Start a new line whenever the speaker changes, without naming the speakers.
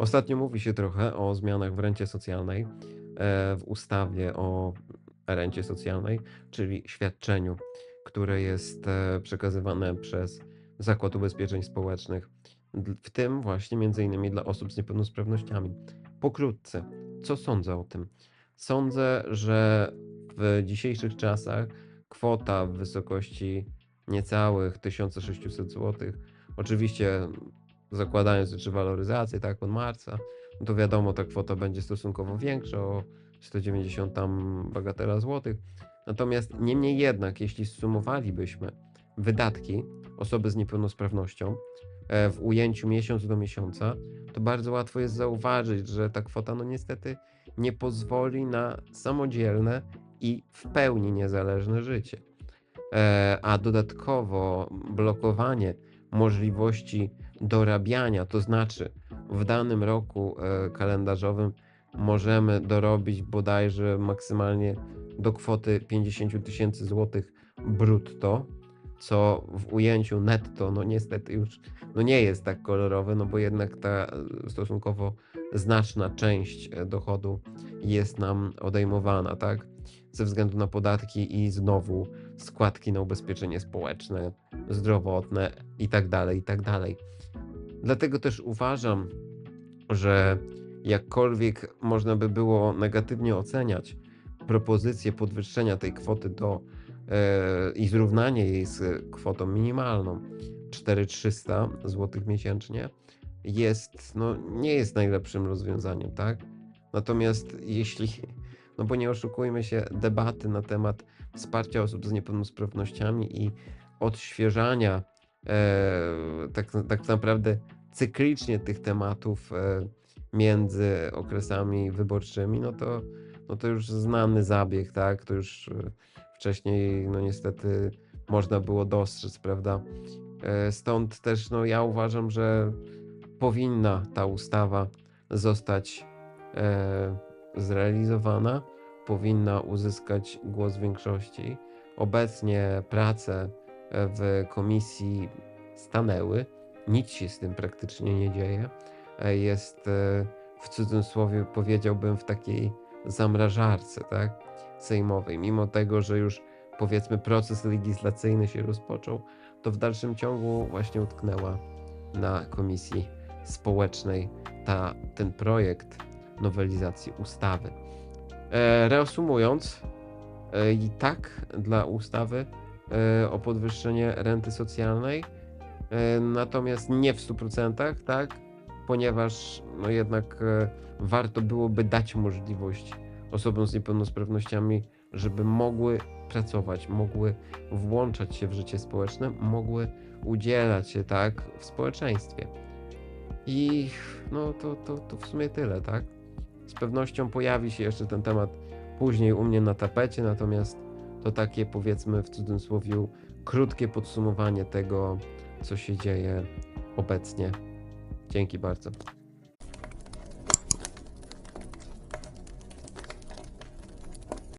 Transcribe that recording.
Ostatnio mówi się trochę o zmianach w rencie socjalnej, e, w ustawie o rencie socjalnej, czyli świadczeniu, które jest e, przekazywane przez Zakład Ubezpieczeń Społecznych, w tym właśnie między innymi dla osób z niepełnosprawnościami. Pokrótce, co sądzę o tym? Sądzę, że w dzisiejszych czasach kwota w wysokości niecałych 1600 zł, oczywiście zakładając jeszcze waloryzację, tak, od marca, no to wiadomo, ta kwota będzie stosunkowo większa, o 190 tam bagatela złotych. Natomiast niemniej jednak, jeśli zsumowalibyśmy wydatki osoby z niepełnosprawnością e, w ujęciu miesiąc do miesiąca, to bardzo łatwo jest zauważyć, że ta kwota no niestety nie pozwoli na samodzielne i w pełni niezależne życie. E, a dodatkowo blokowanie możliwości dorabiania, to znaczy w danym roku e, kalendarzowym możemy dorobić bodajże maksymalnie do kwoty 50 tysięcy złotych brutto, co w ujęciu netto, no niestety już no nie jest tak kolorowe, no bo jednak ta e, stosunkowo znaczna część e, dochodu jest nam odejmowana, tak? Ze względu na podatki i znowu składki na ubezpieczenie społeczne, zdrowotne i tak dalej, i tak dalej. Dlatego też uważam, że jakkolwiek można by było negatywnie oceniać propozycję podwyższenia tej kwoty do i zrównanie jej z kwotą minimalną 4300 zł miesięcznie jest, no, nie jest najlepszym rozwiązaniem, tak? Natomiast jeśli, no bo nie oszukujmy się, debaty na temat wsparcia osób z niepełnosprawnościami i odświeżania e, tak, tak naprawdę cyklicznie tych tematów e, między okresami wyborczymi, no to, no to już znany zabieg, tak? To już wcześniej, no niestety, można było dostrzec, prawda? E, Stąd też, no ja uważam, że powinna ta ustawa zostać e, zrealizowana, powinna uzyskać głos większości. Obecnie prace e, w komisji stanęły, nic się z tym praktycznie nie dzieje. E, Jest w cudzysłowie, powiedziałbym, w takiej zamrażarce, tak, sejmowej. Mimo tego, że już powiedzmy proces legislacyjny się rozpoczął, to w dalszym ciągu właśnie utknęła na komisji społecznej ta, ten projekt nowelizacji ustawy. E, reasumując, e, i tak dla ustawy e, o podwyższenie renty socjalnej, natomiast nie w 100%, tak, ponieważ no jednak warto byłoby dać możliwość osobom z niepełnosprawnościami, żeby mogły pracować, mogły włączać się w życie społeczne, mogły udzielać się tak w społeczeństwie. I no to, to, to w sumie tyle, tak? Z pewnością pojawi się jeszcze ten temat później u mnie na tapecie, natomiast to takie powiedzmy w cudzysłowie krótkie podsumowanie tego, co się dzieje obecnie. Dzięki bardzo.